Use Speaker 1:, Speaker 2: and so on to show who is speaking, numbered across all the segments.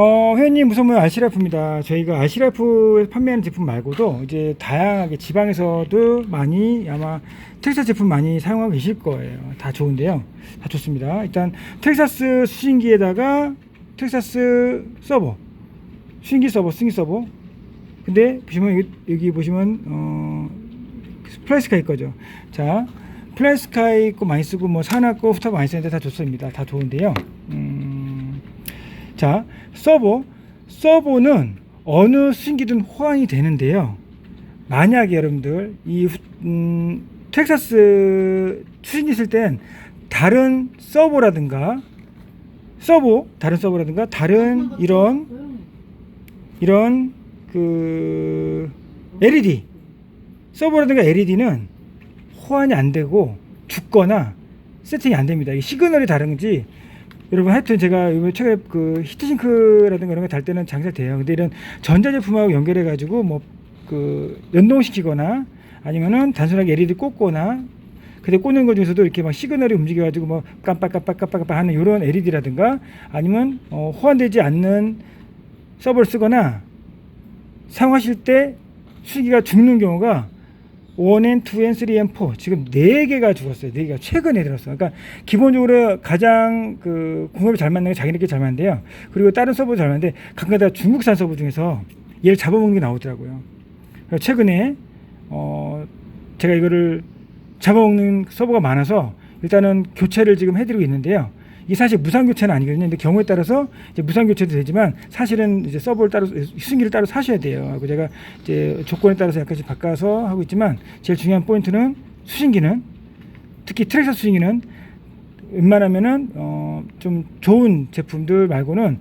Speaker 1: 어, 회원님 무슨 뭐 아시라프입니다. 저희가 아시라프에서 판매하는 제품 말고도 이제 다양하게 지방에서도 많이 아마 텍사스 제품 많이 사용하고 계실 거예요. 다 좋은데요. 다 좋습니다. 일단 텍사스 수신기에다가 텍사스 서버, 수신기 서버, 수신기 서버. 근데 보시면 여기, 여기 보시면 어, 플라스카이 거죠. 자, 플라스카이 거 많이 쓰고 뭐 사나 거 후타 많이 쓰는데 다 좋습니다. 다 좋은데요. 음, 자, 서버. 서버는 어느 수신기든 호환이 되는데요. 만약에 여러분들 이 후- 음, 텍사스 수신기 쓸땐 다른 서버라든가 서버 다른 서버라든가 다른 이런 이런 그 LED 서버라든가 LED는 호환이 안 되고 죽거나 세팅이 안 됩니다. 이 시그널이 다른지 여러분 하여튼 제가 이번에 최근에 그 히트싱크라든가 이런 거 달 때는 장사 돼요. 근데 이런 전자제품하고 연결해 가지고 뭐 그 연동시키거나 아니면은 단순하게 LED 꽂거나 근데 꽂는 것 중에서도 이렇게 막 시그널이 움직여 가지고 뭐 깜빡깜빡 깜빡깜빡 하는 이런 LED라든가 아니면 어, 호환되지 않는 서버를 쓰거나 사용하실 때 수기가 죽는 경우가 1N, 2N, 3N, 4 지금 4개가 죽었어요. 4개가 최근에 들었어요. 그러니까 기본적으로 가장 그 공업이 잘 맞는 게 자기네끼리 잘 맞는데요. 그리고 다른 서버도 잘 맞는데 가끔 다 중국산 서버 중에서 얘를 잡아먹는 게 나오더라고요. 최근에 어 제가 이거를 잡아먹는 서버가 많아서 일단은 교체를 지금 해드리고 있는데요. 이게 사실 무상 교체는 아니거든요. 근데 경우에 따라서 이제 무상 교체도 되지만 사실은 이제 서버를 따로 수신기를 따로 사셔야 돼요. 그리고 제가 이제 조건에 따라서 약간씩 바꿔서 하고 있지만 제일 중요한 포인트는 수신기는 특히 트랙사 수신기는 웬만하면은 어 좀 좋은 제품들 말고는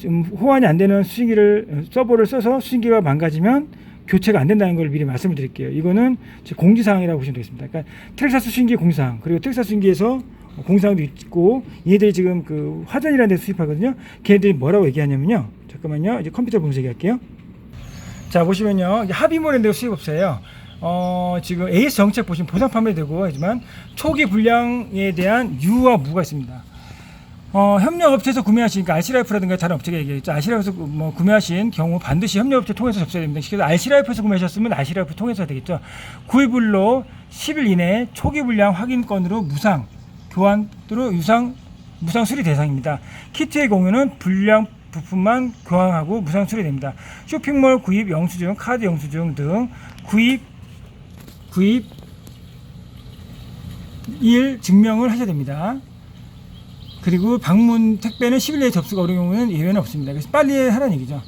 Speaker 1: 좀 호환이 안 되는 수신기를 서버를 써서 수신기가 망가지면 교체가 안 된다는 걸 미리 말씀을 드릴게요. 이거는 제 공지사항이라고 보시면 되겠습니다. 그러니까 트랙사 수신기 공사항 그리고 트랙사 수신기에서 공사항도 있고 얘들이 지금 그 화전이라는 데 수입하거든요. 걔네들이 뭐라고 얘기하냐면요. 잠깐만요. 이제 컴퓨터 보면서 얘기할게요. 자 보시면요 이게 합의몰인데 수입업체예요. 어 지금 AS 정책 보시면 보상 판매되고 하지만 초기 불량에 대한 유와 무가 있습니다. 어, 협력업체에서 구매하시니까 알시라이프라든가 다른 업체가 얘기했죠. 알시라이프에서 구- 뭐 구매하신 경우 반드시 협력업체 통해서 접수해야 됩니다. 그래서 알시라이프에서 구매하셨으면 알시라이프 통해서 되겠죠. 구입일로 10일 이내 초기 불량 확인 건으로 무상 교환으로 유상 무상 수리 대상입니다. 키트의 경우는 불량 부품만 교환하고 무상 수리됩니다. 쇼핑몰 구입 영수증, 카드 영수증 등 구입 구입 일 증명을 하셔야 됩니다. 그리고 방문 택배는 10일 내에 접수가 어려운 경우는 예외는 없습니다. 그래서 빨리 하라는 얘기죠.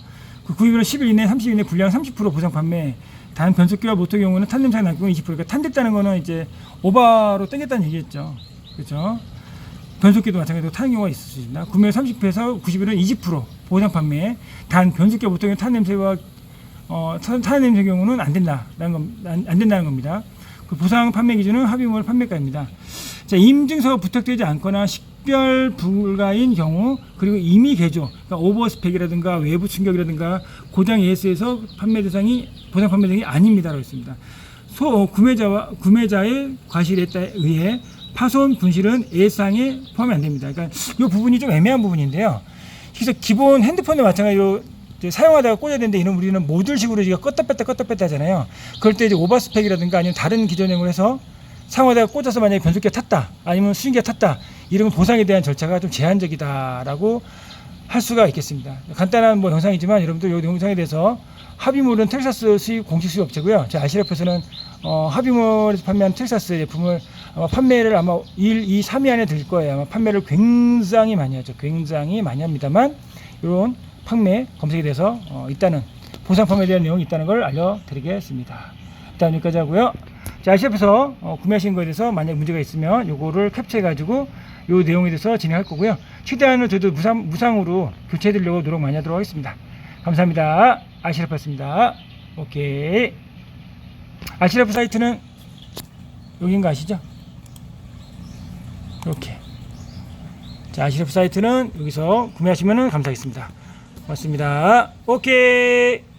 Speaker 1: 그 구입일은 10일 이내, 30일 이내 불량 30% 보상 판매. 단 변속기와 모터 경우는 탄냄새가 날 경우 20%. 그러니까 탄됐다는 거는 이제 오바로 땡겼다는 얘기겠죠. 그렇죠? 변속기도 마찬가지로 타는 경우가 있을 수 있습니다. 구매 30회에서 90일은 20% 보상 판매. 단 모터 경우 탄 냄새와 어, 타- 타는 냄새 경우는 안 된다라는 건, 안, 안 된다는 겁니다. 그 보상 판매 기준은 합의물 판매가입니다. 자, 임증서가 부탁되지 않거나 식별 불가인 경우 그리고 임의 개조, 그러니까 오버스펙이라든가 외부 충격이라든가 고장 AS에서 판매 대상이 보상 판매 대상이 아닙니다라고 했습니다. 소 어, 구매자와 구매자의 과실에 따- 의해 파손 분실은 예상에 포함이 안 됩니다. 그러니까 이 부분이 좀 애매한 부분인데요. 그래서 기본 핸드폰도 마찬가지로 사용하다가 꽂아야 되는데 이런 우리는 모듈식으로 지금 껐다 뺐다 껐다 뺐다 하잖아요. 그럴 때 이제 오버스펙이라든가 아니면 다른 기존형을 해서 사용하다가 꽂아서 만약에 변속기가 탔다 아니면 수신기가 탔다 이러면 보상에 대한 절차가 좀 제한적이다라고 할 수가 있겠습니다. 간단한 뭐 영상이지만 여러분들 이 영상에 대해서 합의물은 텍사스 수입 공식 수입 업체고요. 제 아시라프에서는 어, 합의물에서 판매한 텍사스 제품을 아마 판매를 아마 1, 2, 3위 안에 들 거예요. 아마 판매를 굉장히 많이 하죠. 굉장히 많이 합니다만 이런 판매 검색에 대해서 어, 일단은 보상 판매에 대한 내용이 있다는 걸 알려드리겠습니다. 일단 여기까지 하고요. 자, 아시아에서 어, 구매하신 거에 대해서 만약 문제가 있으면 요거를 캡처해 가지고 요 내용에 대해서 진행할 거고요. 최대한을 저도 무상, 무상으로 교체해 드리려고 노력 많이 하도록 하겠습니다. 감사합니다. 아시라프였습니다. 오케이. 아시라프 사이트는 여긴 거 아시죠? 이렇게. 자, 아시라프 사이트는 여기서 구매하시면 감사하겠습니다. 고맙습니다. 오케이.